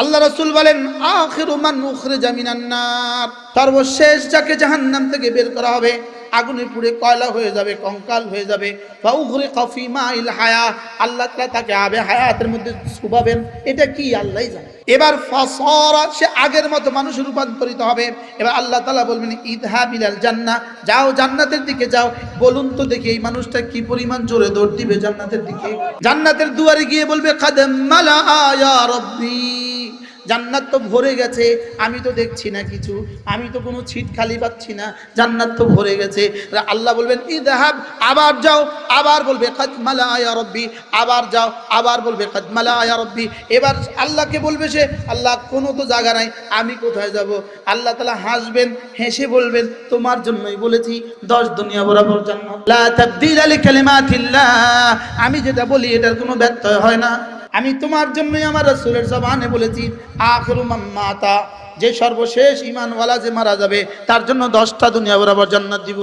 আল্লাহ রসুল বলেন, আখিরু মান উখরিজা মিনান নার। সর্বশেষ যাকে জাহান্নাম থেকে বের করা হবে, আগুনে পুড়ে কয়লা হয়ে যাবে, কঙ্কাল হয়ে যাবে। বা উখরে কফি মাইল হায়া। আল্লাহ তাআলা তাকে আবে হায়াতের মধ্যে শুবাবেন এটা কি? আল্লাহ জানে। এবার ফসরা, সে আগের মতো মানুষ রূপান্তরিত হবে। এবার আল্লাহ তালা বলবেন, ইদহা বিলাল জান্না যাও জান্নাতের দিকে যাও। বলুন তো দেখি এই মানুষটা কি পরিমাণ জোরে দৌড় দিবে জান্নাতের দিকে? জান্নাতের দুয়ারে গিয়ে বলবে কাদেম মালা আয়া রব্বি। জান্নাত তো ভরে গেছে, আমি তো দেখছি না কিছু, আমি তো কোনো ছিট খালি পাচ্ছি না, জান্নাত তো ভরে গেছে। আল্লাহ বলবেন, ইদহাব, আবার যাও, আবার বলবে কদমালা আয়া রব্বি আবার যাও, আবার বলবে কদমালা আয়া রব্বি এবার আল্লাহকে বলবে সে, আল্লাহ, কোনো তো জায়গা নাই, আমি কোথায় যাব? আল্লাহ তালা হাসবেন, হেসে বলবেন, তোমার জন্যই বলেছি, দশ দুনিয়া বরাবর জান্নাত। লা আমি যেটা বলি, এটার কোনো ব্যত্যয় হয় না। আমি তোমার জন্যই আমার রসুলের জবানে বলেছি, আখরু মাতা। যে সর্বশেষ ইমানওয়ালা যে মারা যাবে, তার জন্য দশটা দুনিয়া বরাবর জান্নাত দিব।